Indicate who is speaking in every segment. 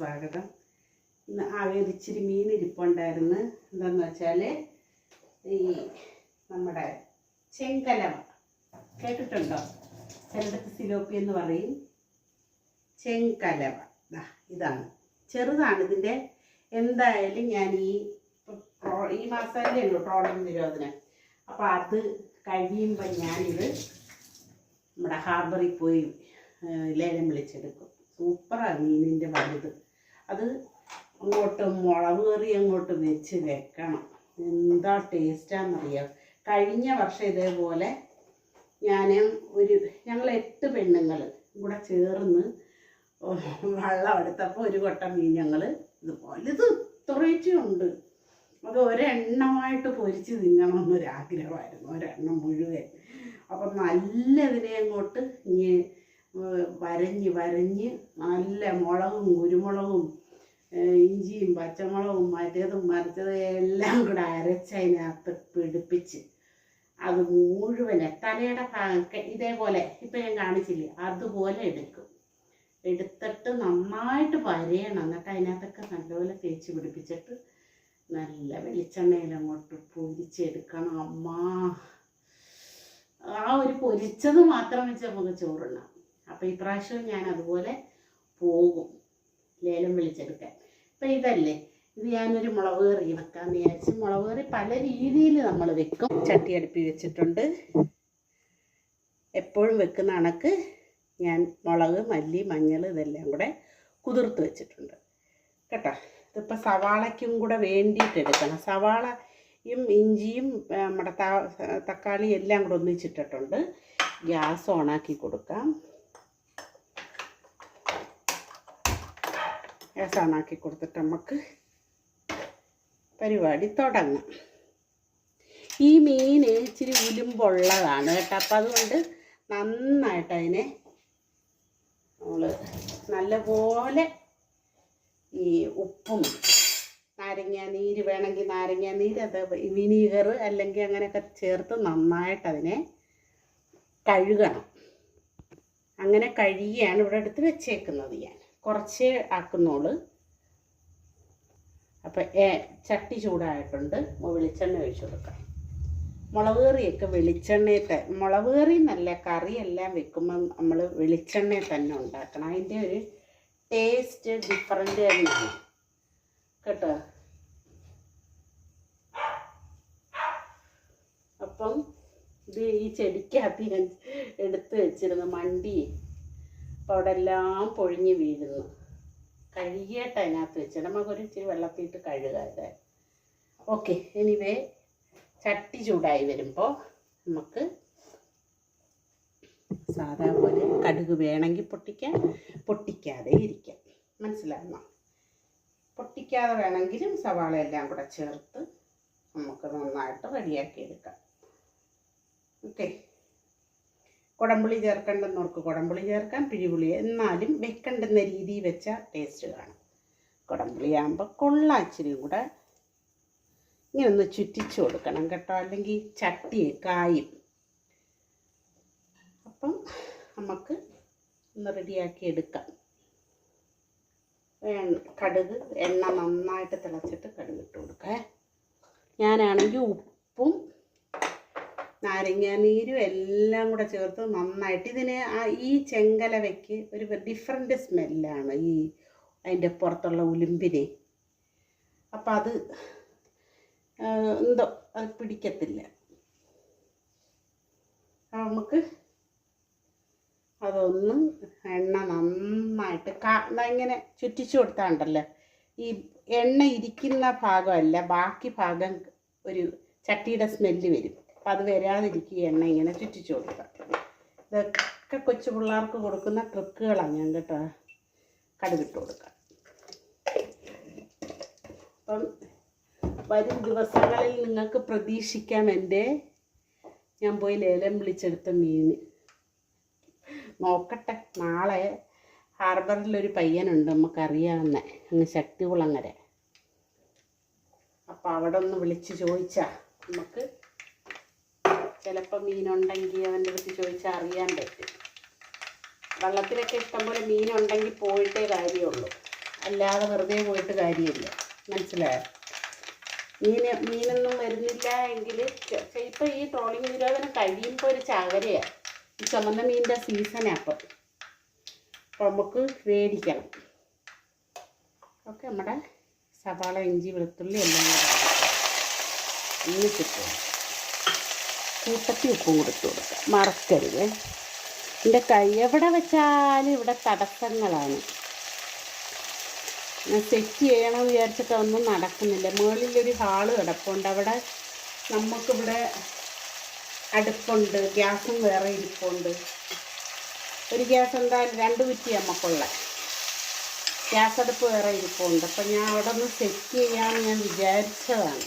Speaker 1: സ്വാഗതം. ഇന്ന് ഇച്ചിരി മീൻ ഇരിപ്പുണ്ടായിരുന്നു എന്താന്ന് വെച്ചാൽ ഈ നമ്മുടെ ചെങ്കലവ. കേട്ടിട്ടുണ്ടോ? ചിലടത്ത് സിലോപ്പി എന്ന് പറയും. ചെങ്കലവ. ഇതാണ്. ചെറുതാണ് ഇതിന്റെ എന്തായാലും ഞാൻ ഈ ഈ മാസമല്ലേ ഉള്ളൂ ട്രോളിംഗ് നിരോധനം. അപ്പോൾ അത് കഴിയുമ്പോൾ ഞാനിത് നമ്മുടെ ഹാർബറിൽ പോയി ലേലം വിളിച്ചെടുക്കും. സൂപ്പറാണ് മീനിന്റെ വലുത്. അത് അങ്ങോട്ട് മുളക് കറി അങ്ങോട്ട് വെച്ച് വെക്കണം. എന്താ ടേസ്റ്റാണെന്നറിയാം കഴിഞ്ഞ വർഷം ഇതേപോലെ ഞാൻ ഒരു ഞങ്ങൾ എട്ട് പെണ്ണുങ്ങൾ കൂടെ ചേർന്ന് വള്ളം എടുത്തപ്പോൾ ഒരു കൊട്ട മീൻ ഞങ്ങൾ ഇതുപോലെ ഇത് ഇത്രയും ഉണ്ട്. അത് ഒരെണ്ണമായിട്ട് പൊരിച്ച് തിന്നണമെന്നൊരാഗ്രഹമായിരുന്നു ഒരെണ്ണം മുഴുവൻ. അപ്പം നല്ലതിനെ അങ്ങോട്ട് ഇങ്ങനെ ഏഹ് വരഞ്ഞ് വരഞ്ഞ് നല്ല മുളകും കുരുമുളകും ഇഞ്ചിയും പച്ചമുളകും മറ്റേതും മറിച്ചതും എല്ലാം കൂടെ അരച്ചതിനകത്ത് പിടിപ്പിച്ച് അത് മുഴുവൻ തലയുടെ ഭാഗം ഇതേപോലെ ഇപ്പം ഞാൻ കാണിച്ചില്ലേ അതുപോലെ എടുക്കും. എടുത്തിട്ട് നന്നായിട്ട് വരയണം. എന്നിട്ട് അതിനകത്തൊക്കെ നല്ലപോലെ തേച്ച് പിടിപ്പിച്ചിട്ട് നല്ല വെളിച്ചെണ്ണയിൽ അങ്ങോട്ട് പൊരിച്ചെടുക്കണം. അമ്മ ആ ഒരു പൊരിച്ചത് മാത്രം വെച്ച് നമുക്ക് ചോറുണ്ണാം. അപ്പം ഇപ്രാവശ്യം ഞാൻ അതുപോലെ പോകും. ലേലം വിളിച്ചെടുക്കാൻ. അപ്പം ഇതല്ലേ? ഇത് ഞാനൊരു മുളക് കറി വെക്കാമെന്ന് വിചാരിച്ച് മുളക് കറി പല രീതിയിൽ നമ്മൾ വെക്കും. ചട്ടി അടുപ്പി വെച്ചിട്ടുണ്ട്. എപ്പോഴും വെക്കുന്ന കണക്ക് ഞാൻ മുളക് മല്ലി മഞ്ഞൾ ഇതെല്ലാം കൂടെ കുതിർത്ത് വെച്ചിട്ടുണ്ട്. കേട്ടോ? ഇതിപ്പോൾ സവാളയ്ക്കും കൂടെ വേണ്ടിയിട്ട് എടുക്കണം. സവാളയും ഇഞ്ചിയും നമ്മുടെ തക്കാളി എല്ലാം കൂടെ ഒന്നിച്ചിട്ടിട്ടുണ്ട്. ഗ്യാസ് ഓണാക്കി കൊടുക്കാം. ഗ്യാസ് കൊടുത്തിട്ട് നമുക്ക് പരിപാടി തുടങ്ങാം. ഈ മീൻ ഇച്ചിരി ഉലുമ്പുള്ളതാണ് കേട്ടോ. അപ്പം അതുകൊണ്ട് നന്നായിട്ട് അതിനെ നമ്മൾ നല്ലപോലെ ഈ ഉപ്പും നാരങ്ങ നീര് വേണമെങ്കിൽ നാരങ്ങ നീര് അത് വിനീഗർ അല്ലെങ്കിൽ അങ്ങനെയൊക്കെ ചേർത്ത് നന്നായിട്ട് അതിനെ കഴുകണം. അങ്ങനെ കഴുകിയാണ് ഇവിടെ എടുത്ത് വെച്ചേക്കുന്നത് ഞാൻ. കുറച്ചേ ആക്കുന്നുള്ളൂ. അപ്പം ചട്ടി ചൂടായിട്ടുണ്ട്. വെളിച്ചെണ്ണ ഒഴിച്ചു കൊടുക്കാം. മുളക് കറിയൊക്കെ വെളിച്ചെണ്ണയിൽ ത- മുളക് കറി നല്ല കറിയെല്ലാം വെക്കുമ്പം നമ്മൾ വെളിച്ചെണ്ണയിൽ തന്നെ ഉണ്ടാക്കണം. അതിന്റെ ഒരു ടേസ്റ്റ് ഡിഫറെന്റ് തന്നെയാണ്. കേട്ടോ? അപ്പം ഇത് ഈ ചെടിക്കകത്ത് ഞാൻ എടുത്ത് വെച്ചിരുന്ന മണ്ടി അപ്പോൾ അവിടെ എല്ലാം പൊഴിഞ്ഞ് വീഴുന്നു. കഴുകിയിട്ട് അതിനകത്ത് വെച്ചിട്ട് നമുക്കൊരു ഇച്ചിരി വെള്ളത്തിയിട്ട് കഴുകാതെ ഓക്കെ എനിവേ ചട്ടി ചൂടായി വരുമ്പോൾ നമുക്ക് സാധാ പോലെ കടുക് വേണമെങ്കിൽ പൊട്ടിക്കാം പൊട്ടിക്കാതെ ഇരിക്കാം. മനസ്സിലാകുന്നോ പൊട്ടിക്കാതെ വേണമെങ്കിലും സവാള എല്ലാം കൂടെ ചേർത്ത് നമുക്ക് നന്നായിട്ട് റെഡിയാക്കി എടുക്കാം. ഓക്കെ. കുടംപുളി ചേർക്കേണ്ടെന്നവർക്ക് കുടംപുളി ചേർക്കാം പിഴിപുളി. എന്നാലും വെക്കേണ്ടുന്ന രീതിയിൽ വെച്ച ടേസ്റ്റ് കാണും. കുടംപുളി ആകുമ്പോൾ കൊള്ളാം കൂടെ ഇങ്ങനെ ഒന്ന് ചുറ്റിച്ച് കൊടുക്കണം കേട്ടോ. അല്ലെങ്കിൽ ചട്ടി കായും. അപ്പം നമുക്ക് ഒന്ന് റെഡിയാക്കി എടുക്കാം. കടുക് എണ്ണ നന്നായിട്ട് തിളച്ചിട്ട് കടുക് ഇട്ട് കൊടുക്കേ ഞാനാണെങ്കിൽ ഉപ്പും നാരങ്ങ നീരും എല്ലാം കൂടെ ചേർത്ത് നന്നായിട്ട്. ഇതിന് ആ ഈ ചെങ്കലവയ്ക്ക് ഒരു ഡിഫറെന്റ് സ്മെല്ലാണ് ഈ അതിന്റെ പുറത്തുള്ള ഉലുമ്പിനെ. അപ്പം അത് എന്തോ അത് പിടിക്കത്തില്ല. നമുക്ക് അതൊന്നും എണ്ണ നന്നായിട്ട് കാ ഇങ്ങനെ ചുറ്റിച്ചു കൊടുത്താണ്ടല്ലോ. ഈ എണ്ണ ഇരിക്കുന്ന ഭാഗമല്ല ബാക്കി ഭാഗം ഒരു ചട്ടിയുടെ സ്മെല്ല് വരും. അപ്പം അത് വരാതിരിക്കുക എണ്ണ ഇങ്ങനെ ചുറ്റിച്ചു കൊടുക്കുക. ഇതൊക്കെ കൊച്ചു പിള്ളേർക്ക് കൊടുക്കുന്ന ട്രിക്കുകളാണ് ഞാൻ കേട്ടോ. കടുകിട്ട് കൊടുക്കുക. അപ്പം വരും ദിവസങ്ങളിൽ നിങ്ങൾക്ക് പ്രതീക്ഷിക്കാം എന്റെ ഞാൻ പോയി ലേലം വിളിച്ചെടുത്ത മീൻ നോക്കട്ടെ നാളെ ഹാർബറിലൊരു പയ്യനുണ്ട് നമുക്കറിയാവുന്ന അങ്ങ് ശക്തികുളങ്ങര. അപ്പോൾ അവിടെ ഒന്ന് വിളിച്ച് ചോദിച്ചാൽ നമുക്ക് ചിലപ്പോൾ മീനുണ്ടെങ്കിൽ അവന്റെ അടുത്ത് ചോദിച്ചാൽ അറിയാൻ പറ്റും. വള്ളത്തിലൊക്കെ ഇഷ്ടംപോലെ മീനുണ്ടെങ്കിൽ പോയിട്ടേ കാര്യമുള്ളൂ. അല്ലാതെ വെറുതെ പോയിട്ട് കാര്യമില്ല. മനസ്സിലായോ? മീൻ മീനൊന്നും വരുന്നില്ല എങ്കിൽ ഇപ്പോൾ ഈ ട്രോളിംഗ് നിരോധനം കഴിയുമ്പോൾ ഒരു ചാകരയാണ് ഈ ചുമന്ന മീനിന്റെ സീസണാണ് അപ്പം. അപ്പോൾ നമുക്ക് വേടിക്കണം. ഓക്കെ നമ്മുടെ സവാള ഇഞ്ചി വെളുത്തുള്ളി എല്ലാം കൂടെ ഒന്നിച്ചിട്ട് കൂട്ടത്തി ഉപ്പും കൊടുത്തു കൊടുക്കുക മറക്കരുത്. എന്റെ കൈ എവിടെ വെച്ചാലും ഇവിടെ തടസ്സങ്ങളാണ്. ഞാൻ സെറ്റ് ചെയ്യണമെന്ന് വിചാരിച്ചിട്ട് ഒന്നും നടക്കുന്നില്ല. മുകളിലൊരു ഹാൾ കിടപ്പുണ്ട്. അവിടെ നമുക്കിവിടെ അടുപ്പുണ്ട്. ഗ്യാസും വേറെ ഇരിപ്പുണ്ട്. ഒരു ഗ്യാസ് എന്തായാലും രണ്ട് കുറ്റി നമുക്കുള്ള. ഗ്യാസ് അടുപ്പ് വേറെ ഇരിപ്പുണ്ട്. അപ്പം ഞാൻ അവിടെ ഒന്ന് സെറ്റ് ചെയ്യാമെന്ന് ഞാൻ വിചാരിച്ചതാണ്.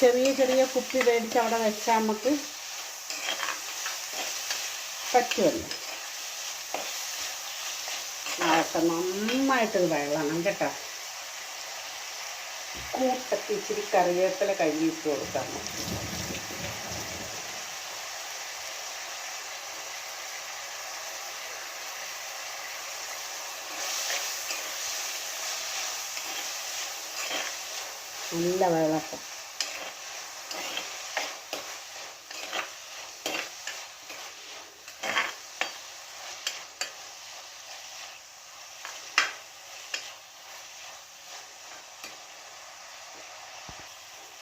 Speaker 1: ചെറിയ ചെറിയ കുപ്പി മേടിച്ച് അവിടെ വെച്ചാൽ നമുക്ക് പറ്റുമല്ലോ. അതൊക്കെ നന്നായിട്ട് വെള്ളണം കേട്ടോ. കൂട്ടത്തിൽ ഇച്ചിരി കറിവേപ്പില കഴുകിയിട്ട് കൊടുക്കാം. നല്ല വെള്ളപ്പം.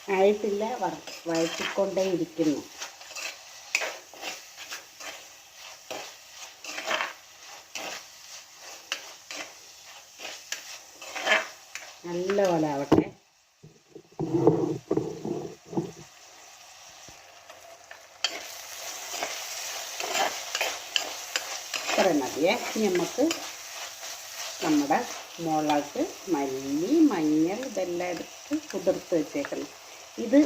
Speaker 1: ആയിട്ടില്ല വഴറ്റിക്കൊണ്ടേ ഇരിക്കുന്നു നല്ല പോലെ ആവട്ടെ. ഇത്ര മതിയേ. ഇനി നമുക്ക് നമ്മുടെ മുളക് മല്ലി മഞ്ഞൾ ഇതെല്ലാം എടുത്ത് കുതിർത്ത് വെച്ചേക്കണം. ഇത്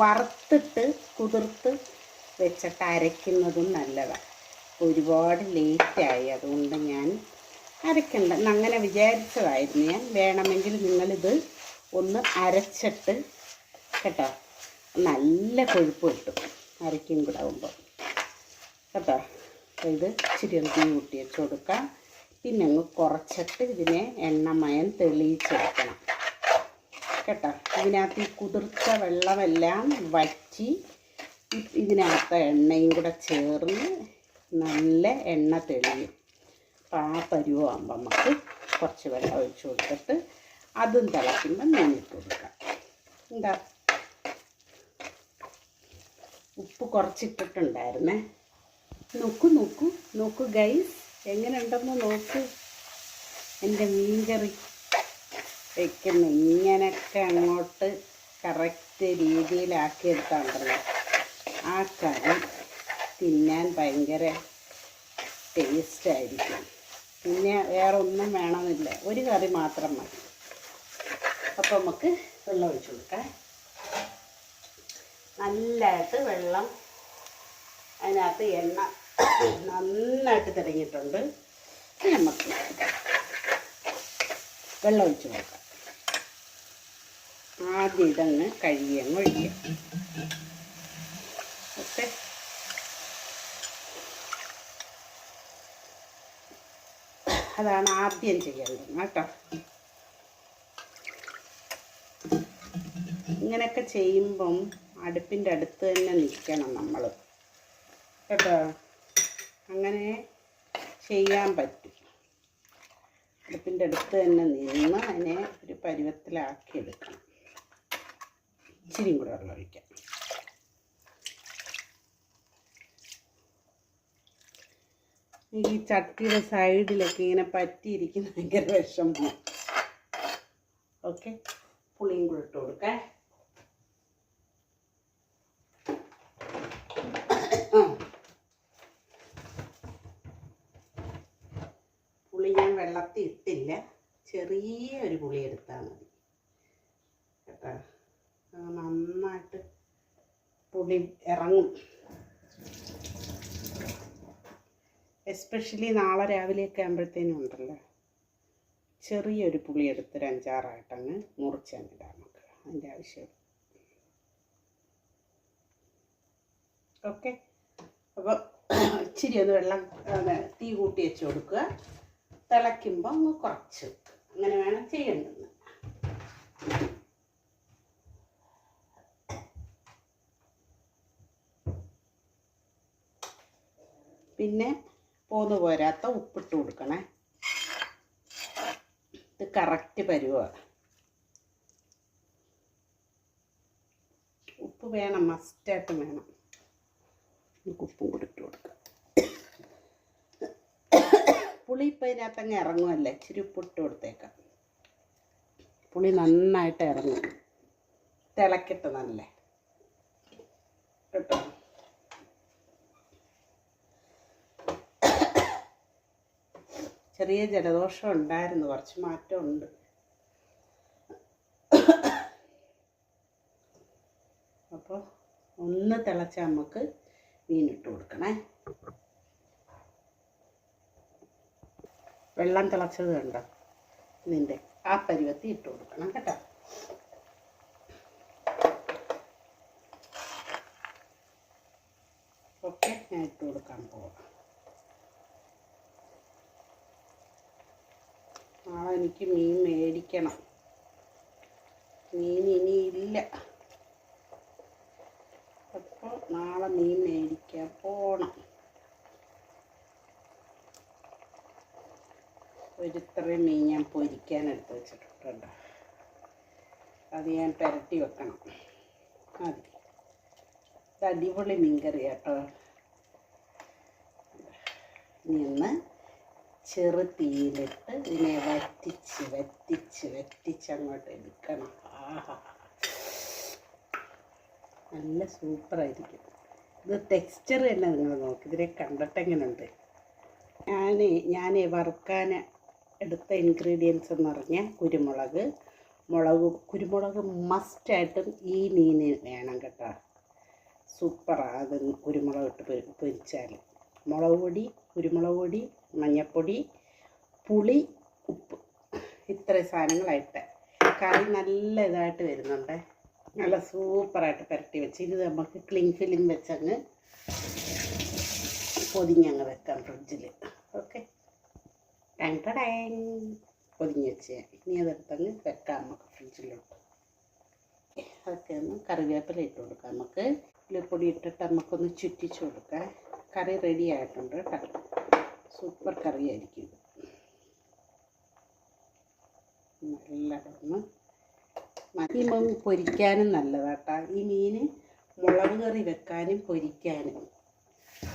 Speaker 1: വറുത്തിട്ട് കുതിർത്ത് വെച്ചിട്ട് അരയ്ക്കുന്നതും നല്ലതാണ് ഒരുപാട് ലേറ്റായി അതുകൊണ്ട് ഞാൻ അരയ്ക്കണ്ട. അങ്ങനെ വിചാരിച്ചതായിരുന്നു. ഞാൻ വേണമെങ്കിൽ നിങ്ങളിത് ഒന്ന് അരച്ചിട്ട് കേട്ടോ നല്ല കൊഴുപ്പ് കിട്ടും അരയ്ക്കും കൂടെ ആകുമ്പോൾ കേട്ടോ ഇത് ഇച്ചിരി ഒന്ന് കൂട്ടി വെച്ച് കൊടുക്കാം. പിന്നെ അങ്ങ് കുറച്ചിട്ട് ഇതിനെ എണ്ണമയം തെളിയിച്ചെടുക്കണം. കേട്ടോ. ഇതിനകത്ത് ഈ കുതിർത്ത വെള്ളമെല്ലാം വറ്റി ഇതിനകത്ത് എണ്ണയും കൂടെ ചേർന്ന് നല്ല എണ്ണ തെളിയും. അപ്പം ആ പരുവാകുമ്പോൾ നമുക്ക് കുറച്ച് വെള്ളം ഒഴിച്ചു കൊടുത്തിട്ട് അതും തിളയ്ക്കുമ്പോൾ മീനിട്ട് കൊടുക്കാം. എന്താ? ഉപ്പ് കുറച്ചിട്ടിട്ടുണ്ടായിരുന്നേ. നോക്കൂ നോക്കൂ നോക്കൂ ഗൈസ് എങ്ങനെ ഉണ്ടെന്ന് നോക്കൂ. എന്റെ മീൻകറി. വെക്കുന്ന. ഇങ്ങനെയൊക്കെ അങ്ങോട്ട് കറക്റ്റ് രീതിയിലാക്കിയെടുത്താണ്ടല്ലോ. ആ കറി തിന്നാൻ ഭയങ്കര ടേസ്റ്റായിരിക്കും പിന്നെ വേറെ ഒന്നും വേണമെന്നില്ല. ഒരു കറി മാത്രം മതി. അപ്പോൾ നമുക്ക് വെള്ളം ഒഴിച്ചു കൊടുക്കാം. നല്ലതായിട്ട് വെള്ളം അതിനകത്ത് എണ്ണ നന്നായിട്ട് തിരങ്ങിയിട്ടുണ്ട് നമുക്ക് വെള്ളം ഒഴിച്ച് കൊടുക്കാം. ആദ്യം ഇതങ്ങ് കഴുകിയങ്ങ് ഒഴിക്കുക. ഓക്കെ? അതാണ് ആദ്യം ചെയ്യേണ്ടത് കേട്ടോ. ഇങ്ങനെയൊക്കെ ചെയ്യുമ്പം അടുപ്പിന്റെ അടുത്ത് തന്നെ നിൽക്കണം നമ്മൾ കേട്ടോ? അങ്ങനെ ചെയ്യാൻ പറ്റും. അടുപ്പിന്റെ അടുത്ത് തന്നെ നിന്ന് അതിനെ ഒരു പരുവത്തിലാക്കി എടുക്കണം. ഇച്ചിരിയും കൂടെ വെള്ളം ഒഴിക്കാം. ഈ ചട്ടിയുടെ സൈഡിലൊക്കെ ഇങ്ങനെ പറ്റിയിരിക്കുന്ന ഭയങ്കര വിഷമം. ഓക്കെ? പുളിയും കൂടെ ഇട്ട് കൊടുക്കേ ആ പുളി ഞാൻ വെള്ളത്തിൽ ഇട്ടില്ല. ചെറിയ ഒരു പുളി എടുത്താൽ മതി. കേട്ടോ? നന്നായിട്ട് പുളി ഇറങ്ങും. എസ്പെഷ്യലി നാളെ രാവിലെയൊക്കെ ആകുമ്പോഴത്തേനും ഉണ്ടല്ലോ. ചെറിയൊരു പുളി എടുത്ത് ഒരു അഞ്ചാറായിട്ടങ്ങ് മുറിച്ചങ്ങിടാം നമുക്ക് അതിന്റെ ആവശ്യം ഓക്കെ അപ്പോൾ ഇച്ചിരി ഒന്ന് വെള്ളം തീ കൂട്ടി വെച്ച് കൊടുക്കുക. തിളയ്ക്കുമ്പോൾ ഒന്ന് കുറച്ച് വെക്കുക അങ്ങനെ വേണം ചെയ്യേണ്ടത്. പിന്നെ പോന്ന് പോരാത്ത ഉപ്പിട്ട് കൊടുക്കണേ. ഇത് കറക്റ്റ് പരുവാണ് ഉപ്പ് വേണം മസ്റ്റായിട്ട് വേണം. നമുക്ക് ഉപ്പും കൂടി ഇട്ട് കൊടുക്കാം. പുളി ഇപ്പം ഇതിനകത്ത് അങ്ങ് ഇറങ്ങുമല്ലേ ഇച്ചിരി ഉപ്പിട്ട് കൊടുത്തേക്കാം. പുളി നന്നായിട്ട് ഇറങ്ങും. തിളക്കിട്ട് നല്ല. കേട്ടോ? ചെറിയ ജലദോഷം ഉണ്ടായിരുന്നു. കുറച്ച് മാറ്റമുണ്ട്. അപ്പോൾ ഒന്ന് തിളച്ച നമുക്ക് മീനിട്ട് കൊടുക്കണേ. വെള്ളം തിളച്ചത് കണ്ടോ. ഇതിന്റെ ആ പരുവത്തി ഇട്ട് കൊടുക്കണം കേട്ടോ. ഓക്കെ ഞാൻ ഇട്ട് കൊടുക്കാൻ പോവാം. നാളെ എനിക്ക് മീൻ മേടിക്കണം. മീൻ ഇനി ഇല്ല. അപ്പോൾ നാളെ മീൻ മേടിക്കാൻ പോണം ഒരിത്രയും മീൻ ഞാൻ പൊരിക്കാൻ എടുത്ത് വെച്ചിട്ടുണ്ട് അത് ഞാൻ പുരട്ടി വെക്കണം. മതി. ഇത് അടിപൊളി മീൻകറി കേട്ടോ. നിന്ന് ചെറു തീയിലിട്ട് ഇതിനെ വറ്റിച്ച് വറ്റിച്ച് വറ്റിച്ച് അങ്ങോട്ട് എടുക്കണം. ആഹാ. നല്ല സൂപ്പറായിരിക്കും. ഇത് ടെക്സ്ചർ തന്നെ നിങ്ങൾ നോക്കി. ഇതിനെ കണ്ടിട്ടെങ്ങനെയുണ്ട് ഞാൻ ഞാൻ വറുക്കാൻ എടുത്ത ഇൻഗ്രീഡിയൻസ് എന്ന് പറഞ്ഞാൽ കുരുമുളക്. മുളക് കുരുമുളക് മസ്റ്റായിട്ടും ഈ മീൻ വേണം കേട്ടോ. സൂപ്പറാണ് അത് കുരുമുളക് ഇട്ട് പൊരി- പൊരിച്ചാൽ മുളക് പൊടി കുരുമുളക് പൊടി മഞ്ഞൾപ്പൊടി പുളി ഉപ്പ്. ഇത്രയും സാധനങ്ങളായിട്ട്. കറി നല്ല ഇതായിട്ട് വരുന്നുണ്ട്. നല്ല സൂപ്പറായിട്ട് പുരട്ടി വെച്ച്. ഇത് നമുക്ക് ക്ലിങ് ഫിലിം വെച്ചങ്ങ് പൊതിഞ്ഞങ്ങ് വെക്കാം ഫ്രിഡ്ജിൽ ഓക്കെ ടടാങ് പൊതിഞ്ഞ് വെച്ച്. ഇനി അതെടുത്തങ്ങ് വെക്കാം നമുക്ക് ഫ്രിഡ്ജിലോട്ട്. അതൊക്കെ ഒന്ന് കറിവേപ്പില ഇട്ട് കൊടുക്കാം. നമുക്ക് ഉള്ളിപ്പൊടി ഇട്ടിട്ട് നമുക്കൊന്ന് ചുറ്റിച്ച് കൊടുക്കാം. കറി റെഡി ആയിട്ടുണ്ട് കേട്ടോ. സൂപ്പർ കറിയായിരിക്കും ഇത്. നല്ല ഒന്ന് ഈ മീൻ പൊരിക്കാനും നല്ലതാട്ടാ ഈ മീൻ മുളക് കറി വെക്കാനും പൊരിക്കാനും.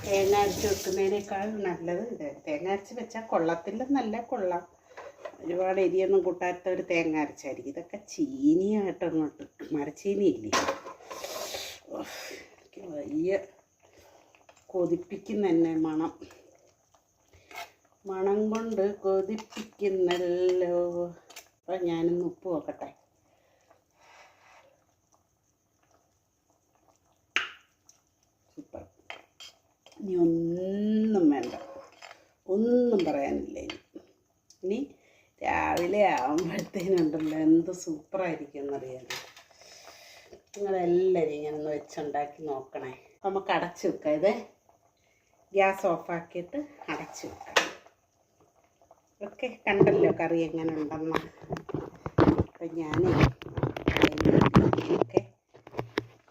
Speaker 1: തേങ്ങ അരച്ച് വെക്കുന്നതിനേക്കാൾ നല്ലത് ഇത്. തേങ്ങ അരച്ച് വെച്ചാൽ കൊള്ളത്തില്ലെന്നല്ല കൊള്ളാം. ഒരുപാട് എരിയൊന്നും കൂട്ടാത്ത ഒരു തേങ്ങ അരച്ചായിരിക്കും. ഇതൊക്കെ ചീനിയായിട്ട് അങ്ങോട്ട് മരച്ചീനിയില്ലേ? വലിയ കൊതിപ്പിക്കുന്ന തന്നെ മണം. മണം കൊണ്ട് കൊതിപ്പിക്കുന്നല്ലോ. അപ്പം ഞാനൊന്ന് ഉപ്പ് നോക്കട്ടെ. ഇനി ഒന്നും വേണ്ട. ഒന്നും പറയാനില്ല ഇനി. ഇനി രാവിലെ ആകുമ്പോഴത്തേനുണ്ടല്ലോ എന്ത് സൂപ്പറായിരിക്കും എന്നറിയാൻ നിങ്ങളെല്ലാവരും ഇങ്ങനെ ഒന്ന് വെച്ചുണ്ടാക്കി നോക്കണേ. നമുക്ക് അടച്ച് വെക്കാം. ഇത് ഗ്യാസ് ഓഫാക്കിയിട്ട് അടച്ച് വെക്കാം. ഓക്കെ കണ്ടല്ലോ കറി എങ്ങനെ ഉണ്ടെന്ന് അപ്പം ഞാൻ ഓക്കെ.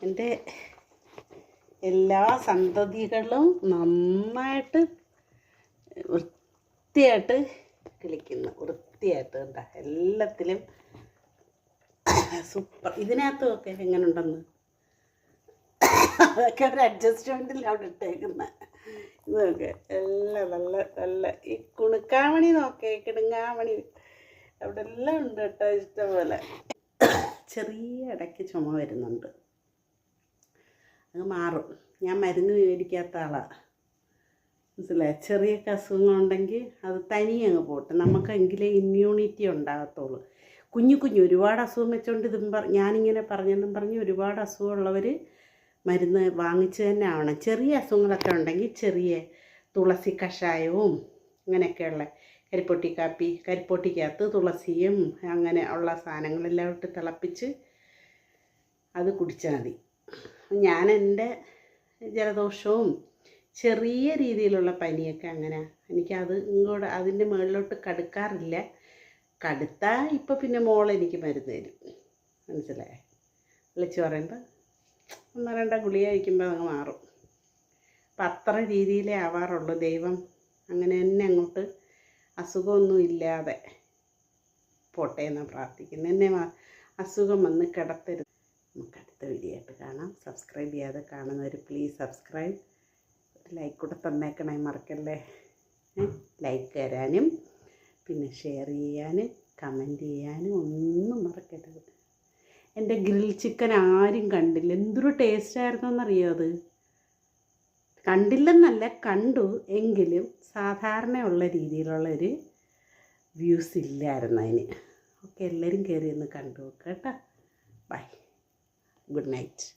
Speaker 1: എന്റെ എല്ലാ സന്തതികളും നന്നായിട്ട് വൃത്തിയായിട്ട് കിളിക്കുന്നു. വൃത്തിയായിട്ട് കണ്ട. എല്ലാത്തിലും സൂപ്പർ. ഇതിനകത്തുമൊക്കെ എങ്ങനെ ഉണ്ടെന്ന് അതൊക്കെ ഒരു അവിടെ ഇട്ടേക്കുന്നത് ഇതൊക്കെ എല്ലാം നല്ല നല്ല ഈ കുണുക്കാമണി നോക്കേ കിടുങ്ങാമണി. അവിടെ എല്ലാം ഉണ്ട് കേട്ടോ ഇഷ്ടംപോലെ. ചെറിയ ഇടയ്ക്ക് ചുമ വരുന്നുണ്ട്. അത് മാറും. ഞാൻ മരുന്ന് മേടിക്കാത്ത ആളാണ് മനസ്സിലായി? ചെറിയൊക്കെ അസുഖങ്ങളുണ്ടെങ്കിൽ അത് തനിയെ അങ്ങ് പോട്ടെ. നമുക്കെങ്കിലേ ഇമ്മ്യൂണിറ്റി ഉണ്ടാകത്തുള്ളൂ. കുഞ്ഞു കുഞ്ഞു ഒരുപാട് അസുഖം വെച്ചുകൊണ്ട് ഇതും പറ ഞാനിങ്ങനെ പറഞ്ഞെന്നും പറഞ്ഞ് ഒരുപാട് അസുഖമുള്ളവർ മരുന്ന് വാങ്ങിച്ച് തന്നെ ആവണം. ചെറിയ അസുഖങ്ങളൊക്കെ ഉണ്ടെങ്കിൽ ചെറിയ തുളസി കഷായവും അങ്ങനെയൊക്കെയുള്ള കരിപ്പൊട്ടി കാപ്പി കരിപ്പൊട്ടിക്കകത്ത് തുളസിയും അങ്ങനെ ഉള്ള സാധനങ്ങളെല്ലാം ഇട്ട് തിളപ്പിച്ച് അത് കുടിച്ചാൽ മതി. ഞാൻ എന്റെ ജലദോഷവും ചെറിയ രീതിയിലുള്ള പനിയൊക്കെ അങ്ങനെ എനിക്കത് ഇങ്ങോട്ട് അതിന്റെ മുകളിലോട്ട് കടുക്കാറില്ല. കടുത്താൽ ഇപ്പം പിന്നെ മോൾ എനിക്ക് മരുന്ന് തരും. മനസ്സിലായേ? വിളിച്ച് പറയുമ്പോൾ ഒന്നോ രണ്ടോ ഗുളിക കഴിക്കുമ്പോൾ അങ്ങ് മാറും. അപ്പം അത്ര രീതിയിലേ ആവാറുള്ളൂ. ദൈവം അങ്ങനെ തന്നെ അങ്ങോട്ട് അസുഖമൊന്നും ഇല്ലാതെ പോട്ടെ എന്നാണ് പ്രാർത്ഥിക്കുന്നത് എന്നെ അസുഖം വന്ന് കിടത്തരുത്. നമുക്ക് അടുത്ത വീഡിയോ ആയിട്ട് കാണാം. സബ്സ്ക്രൈബ് ചെയ്യാതെ കാണുന്നവർ പ്ലീസ് സബ്സ്ക്രൈബ് ഒരു ലൈക്ക് കൂടെ തന്നേക്കണേ മറക്കല്ലേ? ലൈക്ക് തരാനും പിന്നെ ഷെയർ ചെയ്യാനും കമന്റ് ചെയ്യാനും ഒന്നും മറക്കരുത്. എന്റെ ഗ്രിൽ ചിക്കൻ ആരും കണ്ടില്ല. എന്തൊരു ടേസ്റ്റ് ആയിരുന്നു എന്നറിയോ അത്? കണ്ടില്ലെന്നല്ല കണ്ടു. എങ്കിലും സാധാരണയുള്ള രീതിയിലുള്ള ഒരു വ്യൂസ് ഇല്ലായിരുന്നു അതിന്. ഓക്കെ എല്ലാവരും കയറി ഒന്ന് കണ്ടു നോക്കുക കേട്ടോ. Bye Good night.